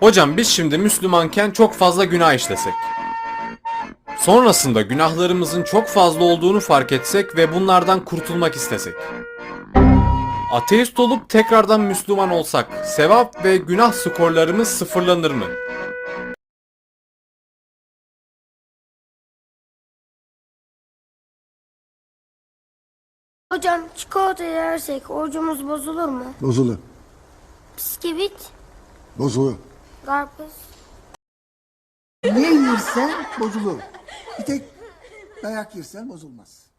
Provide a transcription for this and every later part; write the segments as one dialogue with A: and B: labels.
A: Hocam biz şimdi Müslümanken çok fazla günah işlesek. Sonrasında günahlarımızın çok fazla olduğunu fark etsek ve bunlardan kurtulmak istesek. Ateist olup tekrardan Müslüman olsak, sevap ve günah skorlarımız sıfırlanır mı?
B: Hocam çikolata yersek orucumuz bozulur mu?
C: Bozulur.
B: Bisküvit,
C: Bozulur.
B: Karpuz.
C: Ne yersen bozulur. Bir tek dayak yersen bozulmaz.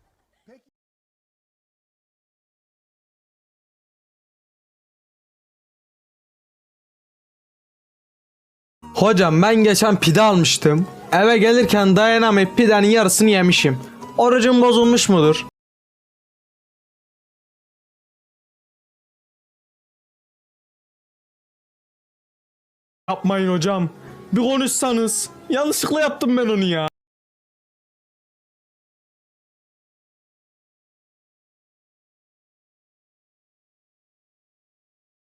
D: Hocam ben geçen pide almıştım. Eve gelirken dayanamayıp pidenin yarısını yemişim. Orucum bozulmuş mudur? Yapmayın hocam. Bir konuşsanız. Yanlışlıkla yaptım ben onu ya.